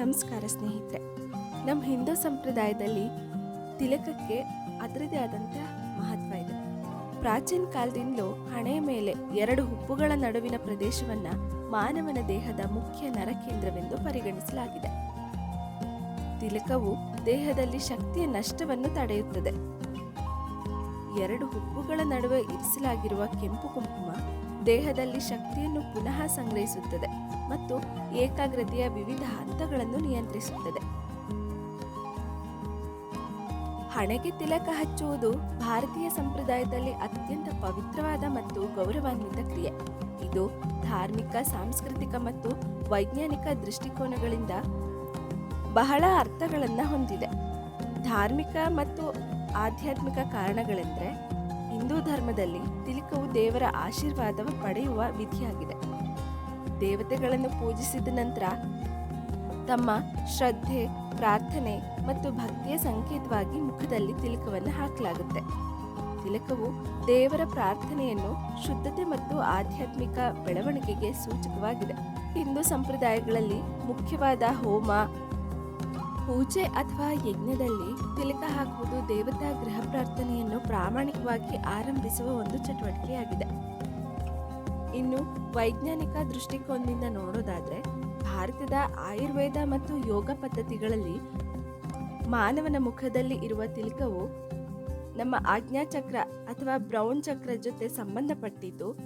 ನಮಸ್ಕಾರ ಸ್ನೇಹಿತರೆ. ನಮ್ಮ ಹಿಂದೂ ಸಂಪ್ರದಾಯದಲ್ಲಿ ತಿಲಕಕ್ಕೆ ಅದರದೇ ಆದಂಥ ಮಹತ್ವ ಇದೆ. ಪ್ರಾಚೀನ ಕಾಲದಿಂದಲೂ ಹಣೆಯ ಮೇಲೆ ಎರಡು ಹುಬ್ಬುಗಳ ನಡುವಿನ ಪ್ರದೇಶವನ್ನು ಮಾನವನ ದೇಹದ ಮುಖ್ಯ ನರಕೇಂದ್ರವೆಂದು ಪರಿಗಣಿಸಲಾಗಿದೆ. ತಿಲಕವು ದೇಹದಲ್ಲಿ ಶಕ್ತಿಯ ನಷ್ಟವನ್ನು ತಡೆಯುತ್ತದೆ. ಎರಡು ಹುಬ್ಬುಗಳ ನಡುವೆ ಇರಿಸಲಾಗಿರುವ ಕೆಂಪು ಕುಂಕುಮ ದೇಹದಲ್ಲಿ ಶಕ್ತಿಯನ್ನು ಪುನಃ ಸಂಗ್ರಹಿಸುತ್ತದೆ ಮತ್ತು ಏಕಾಗ್ರತೆಯ ವಿವಿಧ ಹಂತಗಳನ್ನು ನಿಯಂತ್ರಿಸುತ್ತದೆ. ಹಣೆಗೆ ತಿಲಕ ಹಚ್ಚುವುದು ಭಾರತೀಯ ಸಂಪ್ರದಾಯದಲ್ಲಿ ಅತ್ಯಂತ ಪವಿತ್ರವಾದ ಮತ್ತು ಗೌರವಾನ್ವಿತ ಕ್ರಿಯೆ. ಇದು ಧಾರ್ಮಿಕ, ಸಾಂಸ್ಕೃತಿಕ ಮತ್ತು ವೈಜ್ಞಾನಿಕ ದೃಷ್ಟಿಕೋನಗಳಿಂದ ಬಹಳ ಅರ್ಥಗಳನ್ನು ಹೊಂದಿದೆ. ಧಾರ್ಮಿಕ ಮತ್ತು ಆಧ್ಯಾತ್ಮಿಕ ಕಾರಣಗಳೆಂದರೆ ಹಿಂದೂ ಧರ್ಮದಲ್ಲಿ ತಿಲಕವು ದೇವರ ಆಶೀರ್ವಾದ ಪಡೆಯುವ ವಿಧಿಯಾಗಿದೆ. ದೇವತೆಗಳನ್ನು ಪೂಜಿಸಿದ ನಂತರ ತಮ್ಮ ಶ್ರದ್ಧೆ, ಪ್ರಾರ್ಥನೆ ಮತ್ತು ಭಕ್ತಿಯ ಸಂಕೇತವಾಗಿ ಮುಖದಲ್ಲಿ ತಿಲಕವನ್ನು ಹಾಕಲಾಗುತ್ತೆ. ತಿಲಕವು ದೇವರ ಪ್ರಾರ್ಥನೆಯನ್ನು ಶುದ್ಧತೆ ಮತ್ತು ಆಧ್ಯಾತ್ಮಿಕ ಬೆಳವಣಿಗೆಗೆ ಸೂಚಕವಾಗಿದೆ. ಹಿಂದೂ ಸಂಪ್ರದಾಯಗಳಲ್ಲಿ ಮುಖ್ಯವಾದ ಹೋಮ ಪೂಜೆ ಅಥವಾ ಯಜ್ಞದಲ್ಲಿ ತಿಲಕ ಹಾಕುವುದು ದೇವತಾ ಗೃಹ ಪ್ರಾರ್ಥನೆಯನ್ನು ಪ್ರಾಮಾಣಿಕವಾಗಿ ಆರಂಭಿಸುವ ಒಂದು ಚಟುವಟಿಕೆಯಾಗಿದೆ. ಇನ್ನು ವೈಜ್ಞಾನಿಕ ದೃಷ್ಟಿಕೋನದಿಂದ ನೋಡೋದಾದ್ರೆ, ಭಾರತದ ಆಯುರ್ವೇದ ಮತ್ತು ಯೋಗ ಪದ್ಧತಿಗಳಲ್ಲಿ ಮಾನವನ ಮುಖದಲ್ಲಿ ಇರುವ ತಿಲಕವು ನಮ್ಮ ಆಜ್ಞಾ ಚಕ್ರ ಅಥವಾ ಬ್ರೌನ್ ಚಕ್ರ ಜೊತೆ ಸಂಬಂಧಪಟ್ಟಿದ್ದು,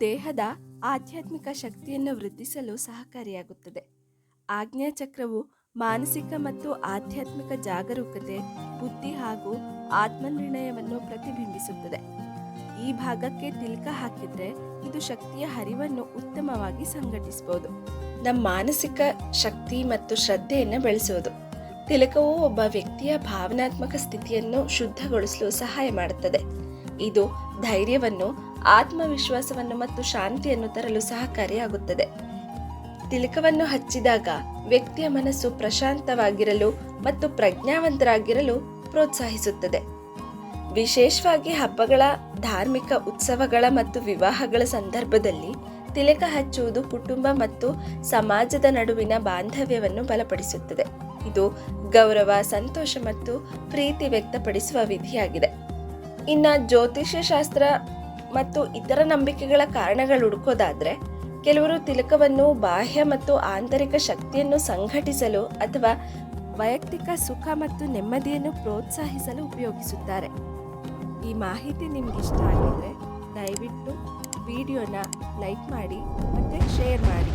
ದೇಹದ ಆಧ್ಯಾತ್ಮಿಕ ಶಕ್ತಿಯನ್ನು ವೃದ್ಧಿಸಲು ಸಹಕಾರಿಯಾಗುತ್ತದೆ. ಆಜ್ಞಾಚಕ್ರವು ಮಾನಸಿಕ ಮತ್ತು ಆಧ್ಯಾತ್ಮಿಕ ಜಾಗರೂಕತೆ, ಬುದ್ಧಿ ಹಾಗೂ ಆತ್ಮನಿರ್ಣಯವನ್ನು ಪ್ರತಿಬಿಂಬಿಸುತ್ತದೆ. ಈ ಭಾಗಕ್ಕೆ ತಿಲಕ ಹಾಕಿದ್ರೆ ಇದು ಶಕ್ತಿಯ ಹರಿವನ್ನು ಉತ್ತಮವಾಗಿ ಸಂಘಟಿಸಬಹುದು ನಮ್ಮ ಮಾನಸಿಕ ಶಕ್ತಿ ಮತ್ತು ಶ್ರದ್ಧೆಯನ್ನು ಬೆಳೆಸೋದು. ತಿಲಕವು ಒಬ್ಬ ವ್ಯಕ್ತಿಯ ಭಾವನಾತ್ಮಕ ಸ್ಥಿತಿಯನ್ನು ಶುದ್ಧಗೊಳಿಸಲು ಸಹಾಯ ಮಾಡುತ್ತದೆ. ಇದು ಧೈರ್ಯವನ್ನು, ಆತ್ಮವಿಶ್ವಾಸವನ್ನು ಮತ್ತು ಶಾಂತಿಯನ್ನು ತರಲು ಸಹಕಾರಿಯಾಗುತ್ತದೆ. ತಿಲಕವನ್ನು ಹಚ್ಚಿದಾಗ ವ್ಯಕ್ತಿಯ ಮನಸ್ಸು ಪ್ರಶಾಂತವಾಗಿರಲು ಮತ್ತು ಪ್ರಜ್ಞಾವಂತರಾಗಿರಲು ಪ್ರೋತ್ಸಾಹಿಸುತ್ತದೆ. ವಿಶೇಷವಾಗಿ ಹಬ್ಬಗಳ, ಧಾರ್ಮಿಕ ಉತ್ಸವಗಳ ಮತ್ತು ವಿವಾಹಗಳ ಸಂದರ್ಭದಲ್ಲಿ ತಿಲಕ ಹಚ್ಚುವುದು ಕುಟುಂಬ ಮತ್ತು ಸಮಾಜದ ನಡುವಿನ ಬಾಂಧವ್ಯವನ್ನು ಬಲಪಡಿಸುತ್ತದೆ. ಇದು ಗೌರವ, ಸಂತೋಷ ಮತ್ತು ಪ್ರೀತಿ ವ್ಯಕ್ತಪಡಿಸುವ ವಿಧಿಯಾಗಿದೆ. ಇನ್ನ ಜ್ಯೋತಿಷ್ಯ ಶಾಸ್ತ್ರ ಮತ್ತು ಇತರ ನಂಬಿಕೆಗಳ ಕಾರಣಗಳು ಹುಡುಕೋದಾದ್ರೆ ಕೆಲವರು ತಿಲಕವನ್ನು ಬಾಹ್ಯ ಮತ್ತು ಆಂತರಿಕ ಶಕ್ತಿಯನ್ನು ಸಂಘಟಿಸಲು ಅಥವಾ ವೈಯಕ್ತಿಕ ಸುಖ ಮತ್ತು ನೆಮ್ಮದಿಯನ್ನು ಪ್ರೋತ್ಸಾಹಿಸಲು ಉಪಯೋಗಿಸುತ್ತಾರೆ. ಈ ಮಾಹಿತಿ ನಿಮ್ಗೆ ಇಷ್ಟ ಆಗಿದ್ರೆ ದಯವಿಟ್ಟು ವಿಡಿಯೋನ ಲೈಕ್ ಮಾಡಿ ಮತ್ತು ಶೇರ್ ಮಾಡಿ.